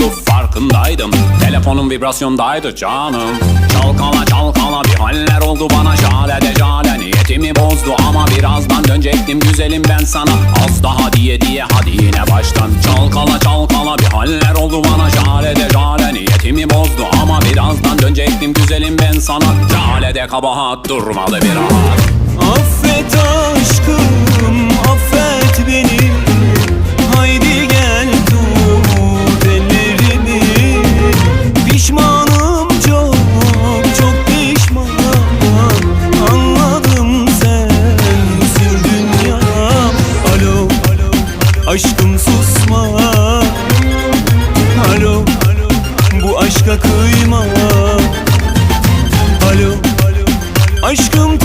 oldu farkındaydım. Telefonum vibrasyondaydı canım. Çalkala çalkala bir haller oldu bana. Jale de jale niyetimi bozdu Ama birazdan dönecektim. Güzelim ben sana. Az daha diye diye hadi yine baştan. Çalkala çalkala bir haller oldu bana. Jale de jale niyetimi bozdu Ama birazdan dönecektim. Güzelim ben sana. Jale de kabahat durmadı bir rahat aşkım susma. Alo, bu aşka kıyma. Alo, aşkım